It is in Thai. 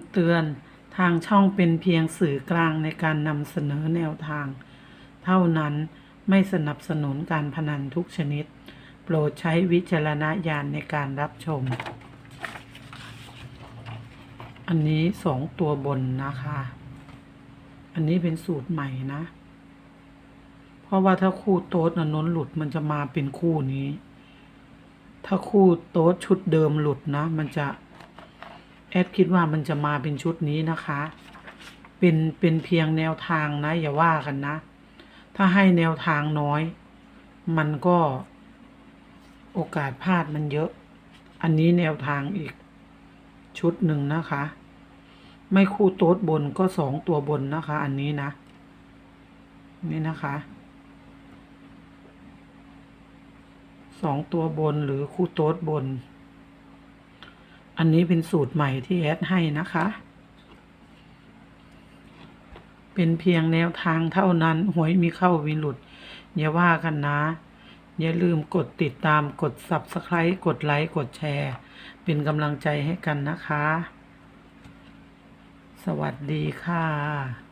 ำเตือนทางช่องเป็นเพียงสื่อกลางในการนำเสนอแนวทาง เท่านั้นไม่สนับสนุนการพนันทุกชนิด โปรดใช้วิจารณญาณในการรับชม อันนี้สองตัวบนนะคะ อันนี้เป็นสูตรใหม่นะ เพราะว่าถ้าคู่โต๊ดนนนหลุดมันจะมาเป็นคู่นี้ ถ้าคู่โต๊ดชุดเดิมหลุดนะ มันจะ แอดคิดว่ามันจะมาเป็นชุดนี้นะคะ เป็นเป็นเพียงแนวทางนะ อย่าว่ากันนะ ถ้าให้แนวทางน้อย มันก็โอกาสพลาดมันเยอะ อันนี้แนวทางอีกชุดหนึ่งนะคะ ไม่คู่โต๊ดบนก็สองตัวบนนะคะ อันนี้นะ นี่นะคะสองตัวบนหรือคู่โต๊ดบน อันนี้เป็นสูตรใหม่ที่แอดให้นะคะ เป็นเพียงแนวทางเท่านั้น หวยมีเข้าวิหลุด อย่าว่ากันนะ อย่าลืมกดติดตามกด subscribe กดไลค์ กดแชร์ เป็นกำลังใจให้กันนะคะ สวัสดีค่ะ